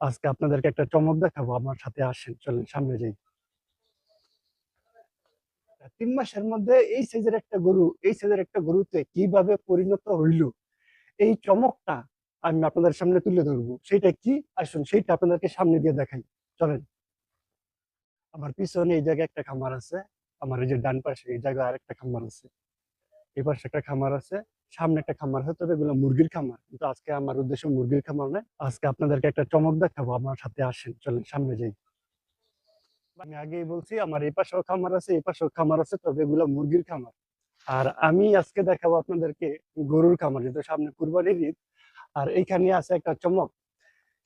আজকে আপনাদেরকে একটা চমক দেখাবো আমার সাথে আসেন, চলেন সামনে যাই। তিন মাসের মধ্যে এই সাইজের একটা গরু, এই সাইজের একটা গরুতে কীভাবে পরিণত হইল? এই চমকটা আমি আপনাদের সামনে তুলে ধরবো। সেটা কি? আসুন, সেইটা আপনাদেরকে সামনে দিয়ে দেখাই। চলেন। আমার পিছনে এই জায়গায় একটা খামার আছে, আমার এই যে ডান পাশে এই জায়গায় আরেকটা খামার আছে। এই পাশে একটা খামার আছে সামনে একটা খামার তবে এগুলো মুরগির খামার। কিন্তু আজকে আমার উদ্দেশ্য মুরগির খামার নয়, আজকে আপনাদেরকে একটা চমক দেখাবো আমার সাথে আসেন, চলেন সামনে যাই। আমি আগেই বলছি, আমার এই পাশেও খামার আছে, এই পাশেও খামার আছে, তবে এগুলো মুরগির খামার। আর আমি আজকে দেখাবো আপনাদেরকে গরুর খামার, যেহেতু সামনে কুরবানির ঈদ, আর এইখানে আছে একটা চমক।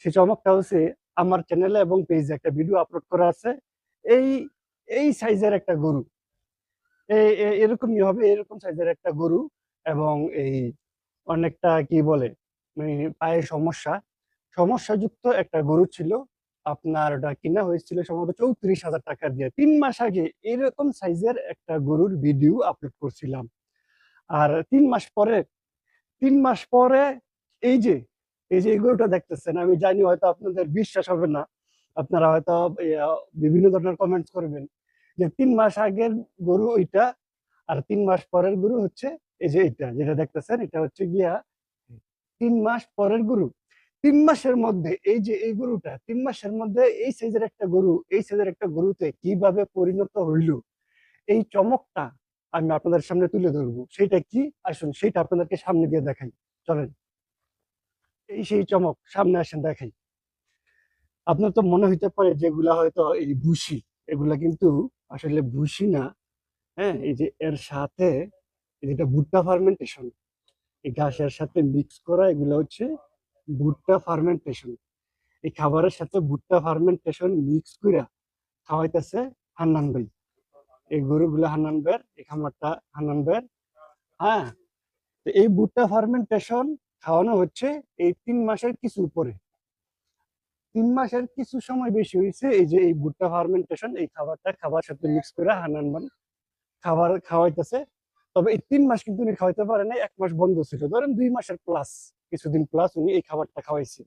সেই চমকটা হচ্ছে, আমার চ্যানেলে এবং পেজে একটা ভিডিও আপলোড করা আছে, এই এই সাইজের একটা গরু। এরকমই হবে, এরকম সাইজের একটা গরু। এবং এই অনেকটা কি বলে মানে পায়ের সমস্যা। সমস্যাযুক্ত একটা গরু ছিল। আপনার ওটা কিনা হয়েছিল সম্ভবত চৌত্রিশ হাজার টাকা দিয়ে। তিন মাস আগে এরকম সাইজের একটা গরুর ভিডিও আপলোড করছিলাম। আর তিন মাস পরে, তিন মাস পরে এই যে এই যে এই গরুটা দেখতেছেন, আমি জানি হয়তো আপনাদের বিশ্বাস হবে না। আপনারা হয়তো বিভিন্ন ধরনের কমেন্টস করবেন যে তিন মাস আগের গরু ওইটা, আর তিন মাস পরের গরু হচ্ছে এই যে এটা, যেটা দেখতেছেন, এটা হচ্ছে গিয়া তিন মাস পরের গরু। তিন মাসের মধ্যে, এই যে এই গরুটা, তিন মাসের মধ্যে এই সাইজের একটা গরু, এই সাইজের একটা গরুতে কীভাবে পরিণত হইল? এই চমকটা আমি আপনাদের সামনে তুলে ধরবো। সেটা কি? আসুন সেটা আপনাদেরকে সামনে দিয়ে দেখাই। চলেন। এই সেই চমক, সামনে আসেন, দেখাই। আপনার তো মনে হইতে পারে যেগুলা হয়তো এই ভুসি, এগুলা কিন্তু আসলে ভুসি না। হ্যাঁ এই যে এর সাথে যেটা ভুট্টা ফার্মেন্টেশন এই ঘাসের সাথে মিক্স করা এগুলো হচ্ছে ভুট্টা ফার্মেন্টেশন এই খাবারের সাথে ভুট্টা ফার্মেন্টেশন মিক্স করে খাওয়াইতেছে হান্নান ভাই। এই গরুগুলো হান্নান ভাইয়ের, এই খামারটা হান্নান ভাইয়ের। হ্যাঁ এই ভুট্টা ফার্মেন্টেশন খাওয়ানো হচ্ছে এই তিন মাসের কিছু উপরে। তিন মাসের কিছু সময় বেশি হয়েছে এই যে এই ভুট্টা ফার্মেন্টেশন এই খাবারটা খাবার সাথে মিক্স করে হানান মান খাবার খাওয়াইতেছে তবে এই তিন মাস কিন্তু উনি খাওয়াইতে পারে না এক মাস বন্ধ ছিল। ধরেন দুই মাসের প্লাস কিছুদিন প্লাস উনি এই খাবারটা খাওয়াইছে।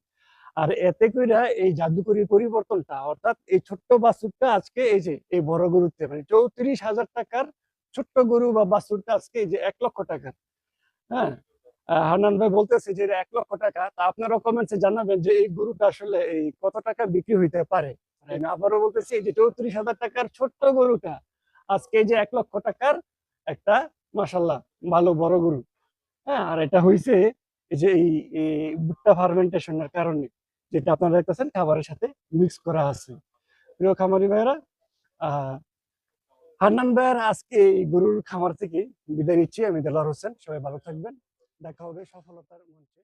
আর এতে কইরা এই জাদুকরী পরিবর্তনটা, অর্থাৎ এই ছোট্ট বাছুরটা আজকে এই যে, এই বড় গরুতে মানে চৌত্রিশ হাজার টাকার ছোট্ট গরু বা বাছুরটা আজকে এই যে এক লক্ষ টাকার। হ্যাঁ? হান্নান ভাই বলতেছে যে এক লক্ষ টাকা, তা আপনারা কমেন্টসে জানাবেন যে এই গরুটা আসলে এই কত টাকা বিক্রি হইতে পারে? আমি আবারও বলতেছি, এই যে চৌত্রিশ হাজার টাকার ছোট্ট গরুটা আজকে এই যে এক লক্ষ টাকার একটা মাসাল্লাহ ভালো, বড় গরু। হ্যাঁ আর এটা হয়েছে যে এই ভুট্টা ফার্মেন্টেশনের কারণে, যেটা আপনারা দেখতেছেন খাবারের সাথে মিক্স করা আছে। প্রিয় খামারি আহ হান্নান ভাইয়ের আজকে এই গরুর খামার থেকে বিদায় নিচ্ছি। আমি দেলার হোসেন, সবাই ভালো থাকবেন। দেখা হবে সফলতার মঞ্চে।